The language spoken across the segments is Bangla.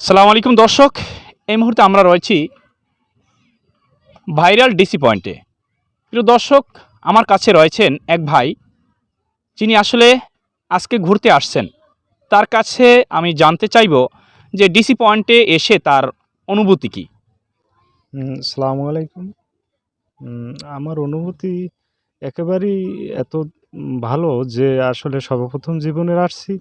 সালাম আলাইকুম দর্শক, এই মুহূর্তে আমরা রয়েছি ভাইরাল ডিসি পয়েন্টে। প্রিয় দর্শক, আমার কাছে রয়েছেন এক ভাই, যিনি আসলে আজকে ঘুরতে আসছেন। তার কাছে আমি জানতে চাইব যে ডিসি পয়েন্টে এসে তার অনুভূতি কী। আসসালামু আলাইকুম। আমার অনুভূতি একেবারেই এত ভালো যে আসলে সর্বপ্রথম জীবনের আসছি।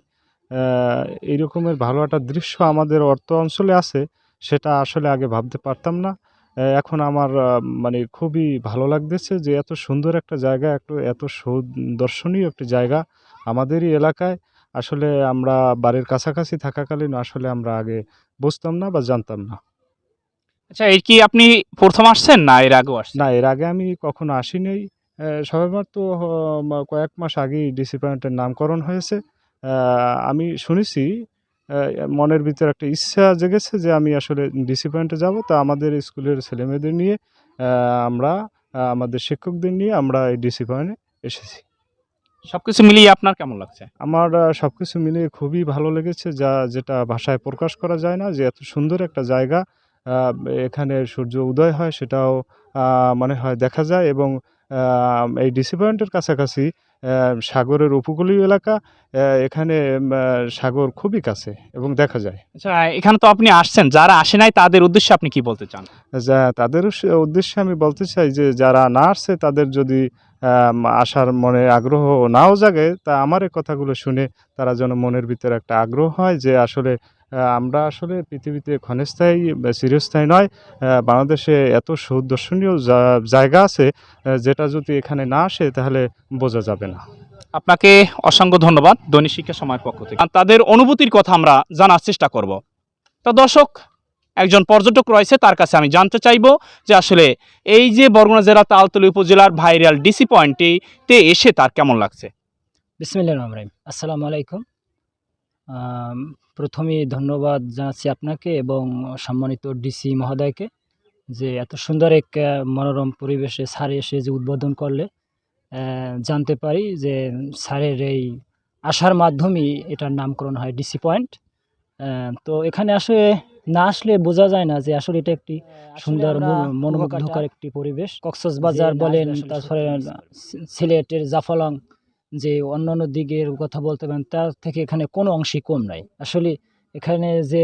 এই রকমের ভালো একটা দৃশ্য আমাদের অর্থ অঞ্চলে আছে সেটা আসলে আগে ভাবতে পারতাম না। এখন আমার মানে খুবই ভালো লাগতেছে যে এত সুন্দর একটা জায়গা একটু এত দর্শনীয় একটি জায়গা আমাদেরই এলাকায়। আসলে আমরা বাড়ির কাছাকাছি থাকাকালীন আসলে আমরা আগে বুঝতাম না বা জানতাম না। আচ্ছা এই কি আপনি প্রথম আসছেন না এর আগেও আসছেন? না এর আগে আমি কখনো আসিনি। সবেমাত্র মা- কয়েক মাস আগেই ডিসি পয়েন্টের নামকরণ হয়েছে। আমি শুনেছি মনের ভিতরে একটা ইচ্ছা জেগেছে যে আমি আসলে ডিসি পয়েন্টে যাব। তা আমাদের স্কুলের ছেলেমেয়েদের নিয়ে আমরা আমাদের শিক্ষকদের নিয়ে আমরা এই ডিসি পয়েন্টে এসেছি। সব কিছু মিলিয়ে আপনার কেমন লাগছে? আমার সব কিছু মিলিয়ে খুবই ভালো লেগেছে যা যেটা ভাষায় প্রকাশ করা যায় না যে এত সুন্দর একটা জায়গা এখানে সূর্য উদয় হয় সেটাও মনে হয় দেখা যায় এবং এই ডিসি পয়েন্টের কাছাকাছি সাগরের উপকূলীয় এলাকা এখানে সাগর খুবই কাছে এবং দেখা যায়। আচ্ছা এখানে তো আপনি আসছেন যারা আসে নাই তাদের উদ্দেশ্যে আপনি কি বলতে চান? যা তাদের উদ্দেশ্যে আমি বলতে চাই যে যারা না আসছে তাদের যদি আসার মনে আগ্রহ নাও জাগে তা আমার এই কথাগুলো শুনে তারা যেন মনের ভিতরে একটা আগ্রহ হয় যে আসলে আমরা আসলে পৃথিবীতে ক্ষণস্থায়ী চিরস্থায়ী নয় বাংলাদেশে এত সুদর্শনীয় জায়গা আছে যেটা যদি এখানে না আসে তাহলে বোঝা যাবে না। আপনাকে অসংখ্য ধন্যবাদ দৈনিক শিক্ষা সময়ের পক্ষ থেকে। আর তাদের অনুভূতির কথা আমরা জানার চেষ্টা করব। তা দর্শক একজন পর্যটক রয়েছে তার কাছে আমি জানতে চাইব যে আসলে এই যে বরগুনা জেলা তালতলী উপজেলার ভাইরাল ডিসি পয়েন্টটিতে এসে তার কেমন লাগছে? বিসমিল্লাহ রহমান রহিম। আসসালামু আলাইকুম। আম, প্রথমেই ধন্যবাদ জানাচ্ছি আপনাকে এবং সম্মানিত ডিসি মহোদয়কে যে এত সুন্দর এক মনোরম পরিবেশে স্যারে এসে যে উদ্বোধন করলে জানতে পারি যে স্যারের এই আসার মাধ্যমেই এটার নামকরণ হয় ডিসি পয়েন্ট। তো এখানে আসলে না আসলে বোঝা যায় না যে আসলে এটা একটি সুন্দর মন- মনোমুগ্ধকর একটি পরিবেশ। কক্সবাজার বলেন তারপরে সিলেটের জাফলং যে অন্যান্য দিকের কথা বলতে পারেন তার থেকে এখানে কোনো অংশই কম নাই। আসলে এখানে যে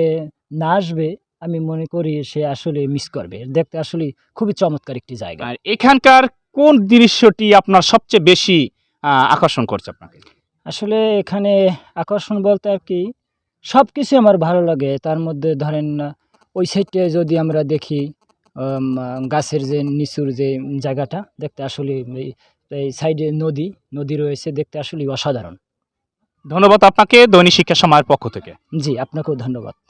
না আসবে আমি মনে করি সে আসলে মিস করবে। দেখতে আসলে খুবই চমৎকার একটি জায়গা। আর এখানকার কোন দৃশ্যটি আপনার সবচেয়ে বেশি আকর্ষণ করছে আপনাকে? আসলে এখানে আকর্ষণ বলতে আর কি সব কিছু আমার ভালো লাগে। তার মধ্যে ধরেন ওই সাইডে যদি আমরা দেখি গাছের যে নিচুর যে জায়গাটা দেখতে আসলে এই- এই সাইডে নদী নদী রয়েছে দেখতে আসলেই অসাধারণ। ধন্যবাদ আপনাকে দৈনিক শিক্ষা সময়ের পক্ষ থেকে। জি আপনাকেও ধন্যবাদ।